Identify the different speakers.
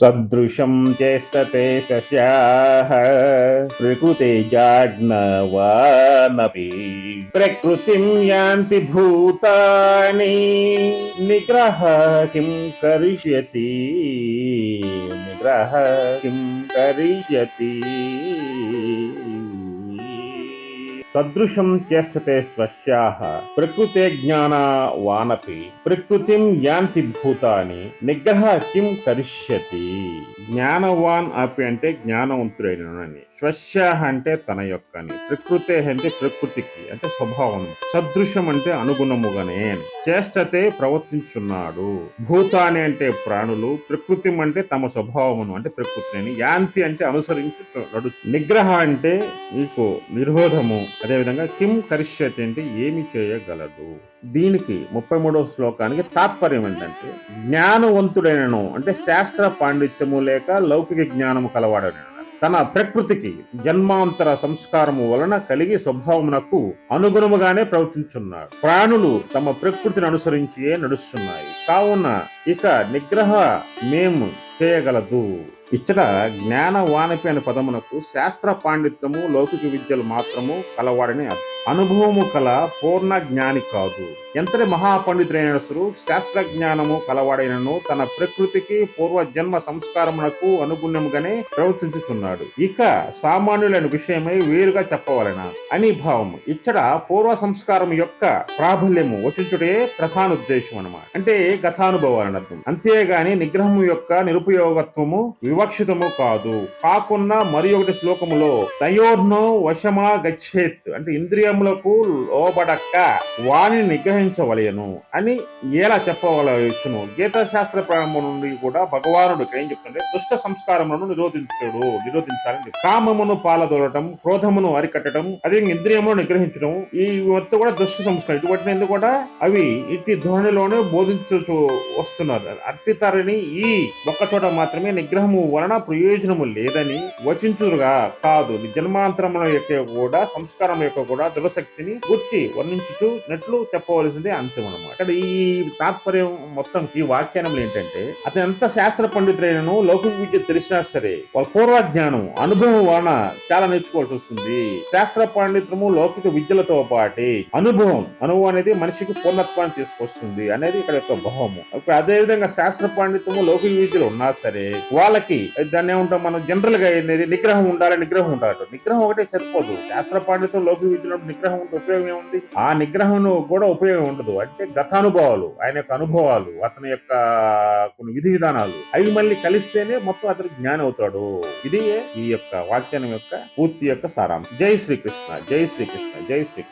Speaker 1: సదృశం చేష్టతే శస్యాః ప్రకృతే జాగ్నవానపి ప్రకృతిం యాంతి భూతాని నిగ్రహ కిం కరిష్యతి నిగ్రహ కిం కరిష్యతి సదృశం చేష్టతే స్వశ్యాహ ప్రకృతే జ్ఞానవానపి ప్రకృతిం యాంతి భూతాని నిగ్రహ కిం కరిష్యతి. జ్ఞానవాన్ అపి అంటే జ్ఞానవంతుడైన అని అంటే తన యొక్కని ప్రకృతే అంటే ప్రకృతికి అంటే స్వభావం. సదృశం అంటే అనుగుణముగానే చేష్టతే ప్రవర్తించున్నాడు. భూతాని అంటే ప్రాణులు ప్రకృతి అంటే తమ స్వభావమును అంటే ప్రకృతిని. యాంతి అంటే అనుసరించి నడు నిగ్రహ అంటే మీకు నిరోధము. అదేవిధంగా కిమ్ కరిష్యత్ అంటే ఏమి చేయగలడు. దీనికి ముప్పై మూడవ శ్లోకానికి తాత్పర్యం ఏంటంటే జ్ఞానవంతుడైనను అంటే శాస్త్ర పాండిత్యము లేక లౌకిక జ్ఞానము కలవాడైన తన ప్రకృతికి జన్మాంతర సంస్కారము వలన కలిగి స్వభావమునకు అనుగుణముగానే ప్రవర్తించున్నాడు. ప్రాణులు తమ ప్రకృతిని అనుసరించియే నడుస్తున్నాయి. కావున ఇక నిగ్రహ మేము చేయగలదు. ఇక్కడ జ్ఞాన వానపి అనే పదమునకు శాస్త్ర పాండిత్యము లౌకిక విద్యలు మాత్రము కలవాడని అనుభవము కల పూర్ణ జ్ఞాని కాదు. ఎంతటి మహాపండితుడైన సరు శాస్త్ర జ్ఞానము కలవాడైనను తన ప్రకృతికి పూర్వ జన్మ సంస్కారమునకు అనుగుణముగానే ప్రవర్తించుచున్నాడు. ఇక సామాన్యులైన విషయమై వేరుగా చెప్పవలన? అని భావము. ఇక్కడ పూర్వ సంస్కారం యొక్క ప్రాబల్యము వచించుడే ప్రధాన ఉద్దేశం అనమాట అంటే గతానుభవాలను అర్థం అంతేగాని నిగ్రహము యొక్క నిరుపయోగత్వము వివక్షితము కాదు. కాకున్నా మరి ఒకటి శ్లోకములో తయోర్నో వశమా గచ్చేత్ అంటే ఇంద్రియములకు లోబడక్క వాణిని నిగ్రహించవలయను అని ఎలా చెప్పవలయచ్చును గీతా శాస్త్ర ప్రారంభం నుండి కూడా భగవానుడు ఇక్కడ ఏం చెప్తుంటే దుష్ట సంస్కారములను నిరోధించడు నిరోధించాలని కామమును పాలదోలటం క్రోధమును అరికట్టడం అదే ఇంద్రియమును నిగ్రహించడం ఈ మొత్తం కూడా దుష్ట సంస్కారం. ఇటువంటి ఎందుకు కూడా అవి ఇట్టి ధోరణిలోనే బోధించు వస్తున్నారు. అట్టి తరని ఈ ఒక్క చోట మాత్రమే నిగ్రహము వలన ప్రయోజనము లేదని వచించురుగా కాదు జన్మాంతరముల యొక్క కూడా సంస్కారం యొక్క కూడా దురశక్తిని గుర్చి వర్ణించుచున్నట్లు చెప్పవలసిందే అంతిమ అక్కడ ఇక్కడ ఈ తాత్పర్యం మొత్తం ఈ వ్యాఖ్యానములు ఏంటంటే అతను ఎంత శాస్త్ర పండితులైనను లౌకిక విద్య తెలిసినా సరే వాళ్ళ పూర్వ జ్ఞానం అనుభవం వలన చాలా నేర్చుకోవాల్సి వస్తుంది. శాస్త్ర పాండిత్యము లౌకిక విద్యలతో పాటి అనుభవం అనుభవం అనేది మనిషికి పూర్ణత్వాన్ని తీసుకొస్తుంది అనేది ఇక్కడ యొక్క భావము. ఇప్పుడు అదే విధంగా శాస్త్ర పాండిత్యము లౌకిక విద్యలు ఉన్నారు. సరే వాళ్ళకి దాన్ని ఏమంటాం మనం జనరల్గా అనేది నిగ్రహం ఉండాలి నిగ్రహం ఉండాలి. నిగ్రహం ఒకటే సరిపోదు. శాస్త్ర పాండిత్యం లోకి విద్యలో నిగ్రహం ఉంటే ఉపయోగం ఏముంది? ఆ నిగ్రహం కూడా ఉపయోగం ఉండదు. అంటే గతానుభవాలు ఆయన యొక్క అనుభవాలు అతని యొక్క కొన్ని విధి విధానాలు అవి మళ్ళీ కలిస్తేనే మొత్తం అతనికి జ్ఞానం అవుతాడు. ఇది ఈ యొక్క వాక్యానం యొక్క పూర్తి యొక్క సారాంశం. జై శ్రీకృష్ణ జై శ్రీకృష్ణ జై శ్రీకృష్ణ.